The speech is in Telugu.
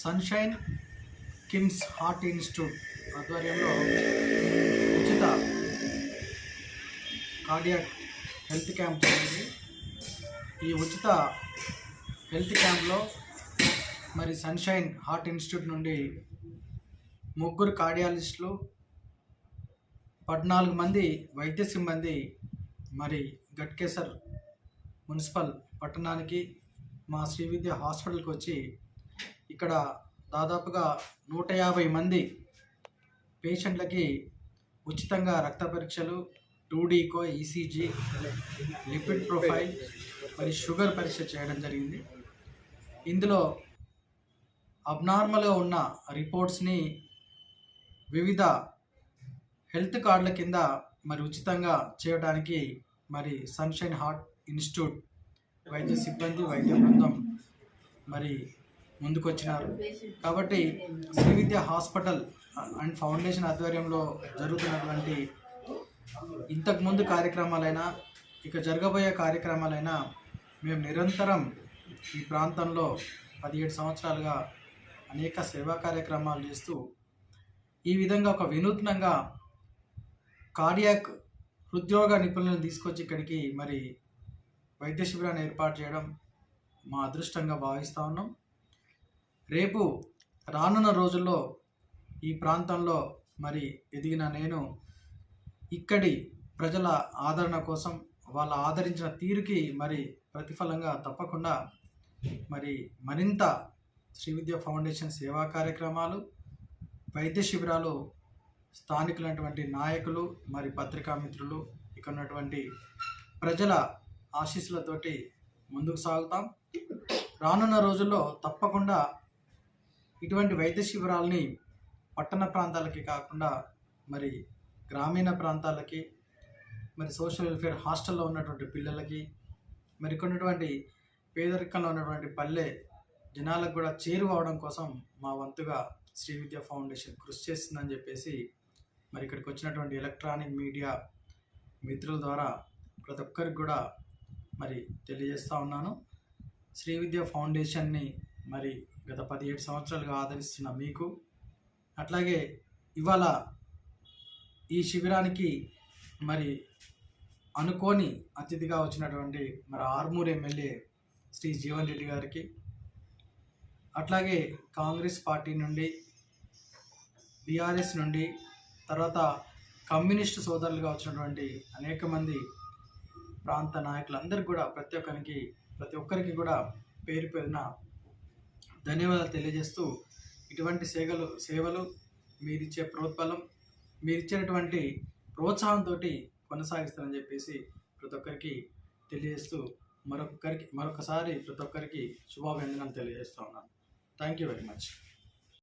సన్షైన్ కిమ్స్ హార్ట్ ఇన్స్టిట్యూట్ ఆధ్వర్యంలో ఉచిత కార్డియాక్ హెల్త్ క్యాంప్ జరిగింది. ఈ ఉచిత హెల్త్ క్యాంప్లో మరి సన్షైన్ హార్ట్ ఇన్స్టిట్యూట్ నుండి ముగ్గురు కార్డియాలజిస్టులు పద్నాలుగు మంది వైద్య సిబ్బంది మరి గట్కేసర్ మున్సిపల్ పట్టణానికి మా శ్రీ విద్య హాస్పిటల్కి వచ్చి ఇక్కడ దాదాపుగా నూట యాభై మంది పేషెంట్లకి ఉచితంగా రక్త పరీక్షలు two D echo ECG lipid profile మరి షుగర్ పరీక్ష చేయడం జరిగింది. ఇందులో అబ్నార్మల్గా ఉన్న రిపోర్ట్స్ని వివిధ హెల్త్ కార్డుల కింద మరి ఉచితంగా చేయడానికి మరి సన్షైన్ హార్ట్ ఇన్స్టిట్యూట్ వైద్య సిబ్బంది వైద్య బృందం మరి ముందుకొచ్చినారు. కాబట్టి Shri Vidya hospital and foundation ఆధ్వర్యంలో జరుగుతున్నటువంటి ఇంతకుముందు కార్యక్రమాలైనా ఇక జరగబోయే కార్యక్రమాలైనా మేము నిరంతరం ఈ ప్రాంతంలో పదిహేడు సంవత్సరాలుగా అనేక సేవా కార్యక్రమాలు చేస్తూ ఈ విధంగా ఒక వినూత్నంగా కార్డియాక్ హృద్యోగ నిపుణులను తీసుకొచ్చి ఇక్కడికి మరి వైద్య శిబిరాన్ని ఏర్పాటు చేయడం మా అదృష్టంగా భావిస్తూ ఉన్నాం. రేపు రానున్న రోజుల్లో ఈ ప్రాంతంలో మరి ఎదిగిన నేను ఇక్కడి ప్రజల ఆదరణ కోసం వాళ్ళ ఆదరించిన తీరుకి మరి ప్రతిఫలంగా తప్పకుండా మరి మరింత శ్రీవిద్య ఫౌండేషన్ సేవా కార్యక్రమాలు వైద్య శిబిరాలు స్థానికులైనటువంటి నాయకులు మరి పత్రికా మిత్రులు ఇక్కడ ఉన్నటువంటి ప్రజల ఆశీస్సులతోటి ముందుకు సాగుతాం. రానున్న రోజుల్లో తప్పకుండా ఇటువంటి వైద్య శిబిరాలని పట్టణ ప్రాంతాలకి కాకుండా మరి గ్రామీణ ప్రాంతాలకి మరి సోషల్ వెల్ఫేర్ హాస్టల్లో ఉన్నటువంటి పిల్లలకి మరి పేదరికంలో ఉన్నటువంటి పల్లె జనాలకు కూడా చేరువవడం కోసం మా వంతుగా శ్రీ విద్య ఫౌండేషన్ కృషి చేస్తుందని చెప్పేసి మరి ఇక్కడికి వచ్చినటువంటి ఎలక్ట్రానిక్ మీడియా మిత్రుల ద్వారా ప్రతి ఒక్కరికి కూడా మరి తెలియజేస్తూ ఉన్నాను. శ్రీ విద్య ఫౌండేషన్ని మరి గత పదిహేడు సంవత్సరాలుగా ఆదరిస్తున్న మీకు. అట్లాగే ఇవాళ ఈ శిబిరానికి మరి అనుకోని అతిథిగా వచ్చినటువంటి మరి ఆర్మూర్ ఎమ్మెల్యే శ్రీ జీవన్ రెడ్డి గారికి అట్లాగే కాంగ్రెస్ పార్టీ నుండి బీఆర్ఎస్ నుండి తర్వాత కమ్యూనిస్ట్ సోదరులుగా వచ్చినటువంటి అనేక మంది ప్రాంత నాయకులందరికీ కూడా ప్రతి ఒక్కరికి ప్రతి ఒక్కరికి కూడా పేరు పేరున ధన్యవాదాలు తెలియజేస్తూ ఇటువంటి సేవలు సేవలు మీరిచ్చే ప్రోత్బలం మీరిచ్చినటువంటి ప్రోత్సాహంతో కొనసాగిస్తారని చెప్పేసి ప్రతి ఒక్కరికి తెలియజేస్తూ మరొకరికి మరొకసారి ప్రతి ఒక్కరికి శుభాభినందనలు తెలియజేస్తూ ఉన్నాను. Thank you very much